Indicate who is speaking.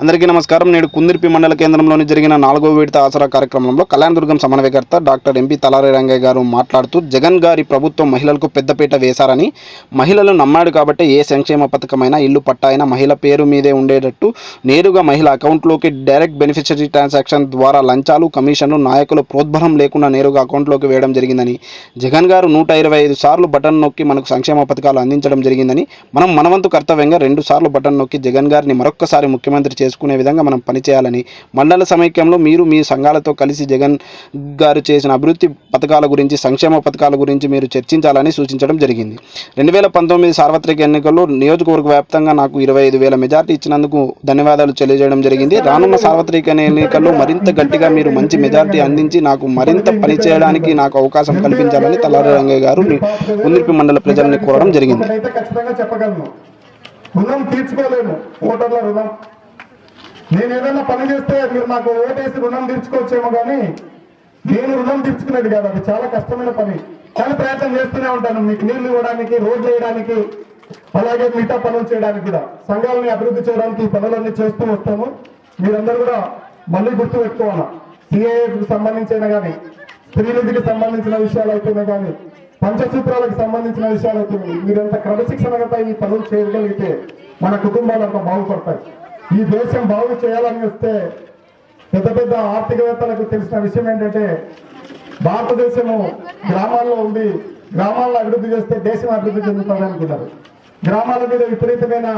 Speaker 1: అందరికీ నమస్కారం. నేడు కుందిర్పి మండల కేంద్రంలోని జరిగిన నాలుగో విడత ఆసరా కార్యక్రమంలో కళ్యాణదుర్గం సమన్వయకర్త డాక్టర్ ఎంపీ తలారి రంగయ్య గారు మాట్లాడుతూ జగన్ గారి ప్రభుత్వం మహిళలకు పెద్దపీట వేశారని మహిళలు నమ్మాడు కాబట్టి ఏ సంక్షేమ పథకమైనా ఇల్లు పట్టాయినా మహిళ పేరు మీదే ఉండేటట్టు నేరుగా మహిళ అకౌంట్లోకి డైరెక్ట్ బెనిఫిషరీ ట్రాన్సాక్షన్ ద్వారా లంచాలు కమిషన్లు నాయకులు ప్రోద్బలం లేకుండా నేరుగా అకౌంట్లోకి వేయడం జరిగిందని జగన్ గారు నూట ఇరవై ఐదు సార్లు బటన్ నొక్కి మనకు సంక్షేమ పథకాలు అందించడం జరిగిందని మనం మనవంతు కర్తవ్యంగా రెండు సార్లు బటన్ నొక్కి జగన్ గారిని మరొక్కసారి ముఖ్యమంత్రి చేసుకునే విధంగా మనం పనిచేయాలని మండల సమైక్యంలో మీరు మీ సంఘాలతో కలిసి జగన్ గారు చేసిన అభివృద్ధి పథకాల గురించి సంక్షేమ పథకాల గురించి మీరు చర్చించాలని సూచించడం జరిగింది. రెండు వేల పంతొమ్మిది సార్వత్రిక ఎన్నికల్లో నియోజకవర్గ వ్యాప్తంగా నాకు ఇరవై ఐదు వేల మెజార్టీ ఇచ్చినందుకు ధన్యవాదాలు తెలియజేయడం జరిగింది. రానున్న సార్వత్రిక ఎన్నికల్లో మరింత గట్టిగా మీరు మంచి మెజార్టీ అందించి నాకు మరింత పని చేయడానికి నాకు అవకాశం కల్పించాలని తలారి రంగయ్య గారు ఉందిరిపి మండల ప్రజల్ని కోరడం జరిగింది.
Speaker 2: చెప్పగలను. రుణం తీర్చుకోలేము. ఓటర్ల రుణం నేను ఏదైనా పని చేస్తే మీరు నాకు ఓటేసి రుణం తీర్చుకోవచ్చేమో కానీ నేను రుణం తీర్చుకునేది కాదు. అది చాలా కష్టమైన పని. కానీ ప్రయత్నం చేస్తూనే ఉంటాను. మీకు నీళ్ళు ఇవ్వడానికి రోడ్లు వేయడానికి అలాగే మిగతా పనులు చేయడానికి కూడా. సంఘాలని అభివృద్ధి చేయడానికి ఈ పనులన్నీ చేస్తూ వస్తాము. మీరందరూ కూడా మళ్ళీ గుర్తు పెట్టుకోవాలి? సిఏకి సంబంధించిన కానీ స్త్రీనిధికి సంబంధించిన విషయాలు అయితేనే కానీ పంచసూత్రాలకు సంబంధించిన విషయాలు అయితేనే మీరంత క్రమశిక్షణగా ఈ పనులు చేయగలిగితే మన కుటుంబాలు అంత బాగుపడతాయి. ఈ దేశం బాగు చేయాలని వస్తే పెద్ద పెద్ద ఆర్థికవేత్తలకు తెలిసిన విషయం ఏంటంటే భారతదేశము గ్రామాల్లో ఉంది గ్రామాల్లో అభివృద్ధి చేస్తే దేశం అభివృద్ధి చెందుతుంది అనుకున్నారు గ్రామాల మీద విపరీతమైన